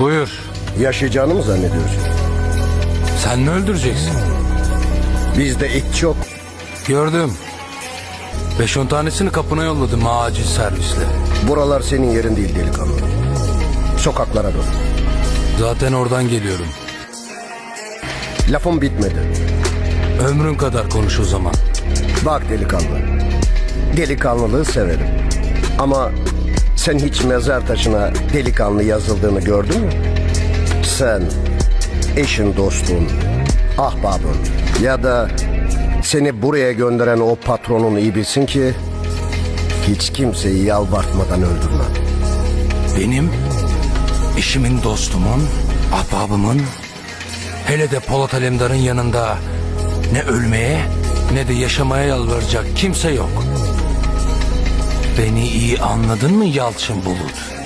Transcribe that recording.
Buyur. Yaşayacağını mı zannediyorsun? Sen mi öldüreceksin? Bizde it çok. Gördüm. Beş on tanesini kapına yolladım acil servisle. Buralar senin yerin değil delikanlı. Sokaklara dön. Zaten oradan geliyorum. Lafım bitmedi. Ömrün kadar konuş o zaman. Bak delikanlı. Delikanlılığı severim. Ama sen hiç mezar taşına delikanlı yazıldığını gördün mü? Sen, eşin dostun, ahbabın ya da seni buraya gönderen o patronun iyi bilsin ki hiç kimseyi yalvartmadan öldürme. Benim, eşimin dostumun, ahbabımın, hele de Polat Alemdar'ın yanında ne ölmeye ne de yaşamaya yalvaracak kimse yok. Beni iyi anladın mı Yalçın Bulut?